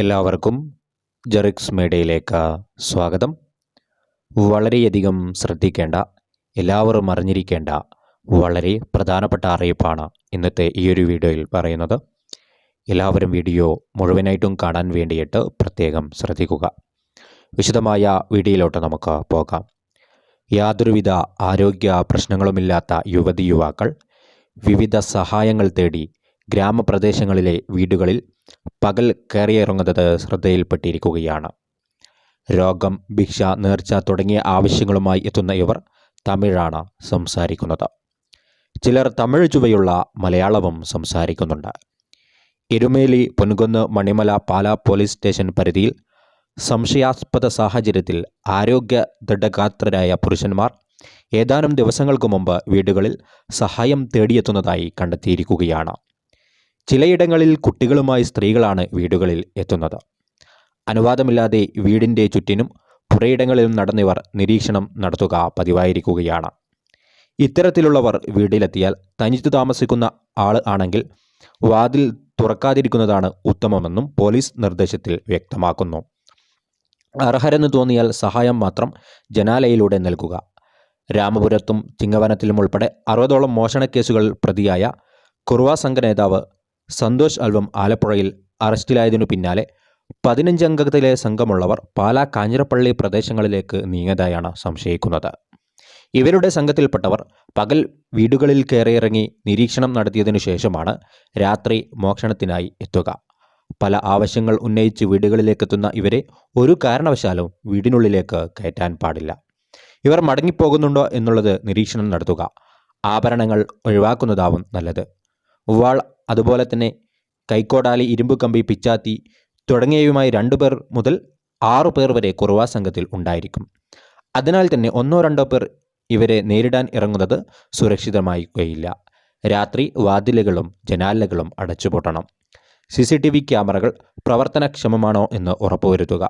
എല്ലാവർക്കും ജെറിക്സ് മീഡിയയിലേക്ക് സ്വാഗതം. വളരെയധികം ശ്രദ്ധിക്കേണ്ട എല്ലാവരും അറിഞ്ഞിരിക്കേണ്ട വളരെ പ്രധാനപ്പെട്ട അറിയിപ്പാണ് ഇന്നത്തെ ഈ ഒരു വീഡിയോയിൽ പറയുന്നത്. എല്ലാവരും വീഡിയോ മുഴുവനായിട്ടും കാണാൻ വേണ്ടിയിട്ട് പ്രത്യേകം ശ്രദ്ധിക്കുക. വിശദമായ വീഡിയോയിലോട്ട് നമുക്ക് പോകാം. യാതൊരുവിധ ആരോഗ്യ പ്രശ്നങ്ങളുമില്ലാത്ത യുവതി യുവാക്കൾ വിവിധ സഹായങ്ങൾ തേടി ഗ്രാമപ്രദേശങ്ങളിലെ വീടുകളിൽ പകൽ കയറിയിറങ്ങുന്നത് ശ്രദ്ധയിൽപ്പെട്ടിരിക്കുകയാണ്. രോഗം ഭിക്ഷ നേർച്ച തുടങ്ങിയ ആവശ്യങ്ങളുമായി എത്തുന്ന ഇവർ തമിഴാണ് സംസാരിക്കുന്നത്. ചിലർ തമിഴ് ചുവയുള്ള മലയാളവും സംസാരിക്കുന്നുണ്ട്. എരുമേലി പൊൻകുന്ന് മണിമല പാല പോലീസ് സ്റ്റേഷൻ പരിധിയിൽ സംശയാസ്പദ സാഹചര്യത്തിൽ ആരോഗ്യ ദൃഢഗാത്രരായ പുരുഷന്മാർ ഏതാനും ദിവസങ്ങൾക്ക് മുമ്പ് വീടുകളിൽ സഹായം തേടിയെത്തുന്നതായി കണ്ടെത്തിയിരിക്കുകയാണ്. ചിലയിടങ്ങളിൽ കുട്ടികളുമായി സ്ത്രീകളാണ് വീടുകളിൽ എത്തുന്നത്. അനുവാദമില്ലാതെ വീടിന്റെ ചുറ്റിനും പുറയിടങ്ങളിലും നടന്നിവർ നിരീക്ഷണം നടത്തുക പതിവായിരിക്കുകയാണ്. ഇത്തരത്തിലുള്ളവർ വീട്ടിലെത്തിയാൽ തനിച്ചു താമസിക്കുന്ന ആൾ ആണെങ്കിൽ വാതിൽ തുറക്കാതിരിക്കുന്നതാണ് ഉത്തമമെന്നും പോലീസ് നിർദ്ദേശത്തിൽ വ്യക്തമാക്കുന്നു. അർഹരെന്ന് തോന്നിയാൽ സഹായം മാത്രം ജനാലയിലൂടെ നൽകുക. രാമപുരത്തും ചിങ്ങവനത്തിലും ഉൾപ്പെടെ അറുപതോളം മോഷണക്കേസുകൾ പ്രതിയായ കുറുവാസംഘ നേതാവ് സന്തോഷ് അൽവം ആലപ്പുഴയിൽ അറസ്റ്റിലായതിനു പിന്നാലെ പതിനഞ്ചംഗത്തിലെ സംഘമുള്ളവർ പാലാ കാഞ്ഞിരപ്പള്ളി പ്രദേശങ്ങളിലേക്ക് നീങ്ങിയതായാണ് സംശയിക്കുന്നത്. ഇവരുടെ സംഘത്തിൽപ്പെട്ടവർ പകൽ വീടുകളിൽ കയറിയിറങ്ങി നിരീക്ഷണം നടത്തിയതിനു ശേഷമാണ് രാത്രി മോക്ഷണത്തിനായി എത്തുക. പല ആവശ്യങ്ങൾ ഉന്നയിച്ച് വീടുകളിലേക്കെത്തുന്ന ഇവരെ ഒരു കാരണവശാലും വീടിനുള്ളിലേക്ക് കയറ്റാൻ പാടില്ല. ഇവർ മടങ്ങിപ്പോകുന്നുണ്ടോ എന്നുള്ളത് നിരീക്ഷണം നടത്തുക. ആഭരണങ്ങൾ ഒഴിവാക്കുന്നതാവും നല്ലത്. വാൾ അതുപോലെ തന്നെ കൈക്കോടാലി ഇരുമ്പ് കമ്പി പിച്ചാത്തി തുടങ്ങിയവയുമായി രണ്ടു പേർ മുതൽ ആറു പേർ വരെ കുറുവാ സംഘത്തിൽ ഉണ്ടായിരിക്കും. അതിനാൽ തന്നെ ഒന്നോ രണ്ടോ പേർ ഇവരെ നേരിടാൻ ഇറങ്ങുന്നത് സുരക്ഷിതമായിരിക്കുകയില്ല രാത്രി വാതിലുകളും ജനാലകളും അടച്ചുപൂട്ടണം. സി സി ടി വി ക്യാമറകൾ പ്രവർത്തനക്ഷമമാണോ എന്ന് ഉറപ്പുവരുത്തുക.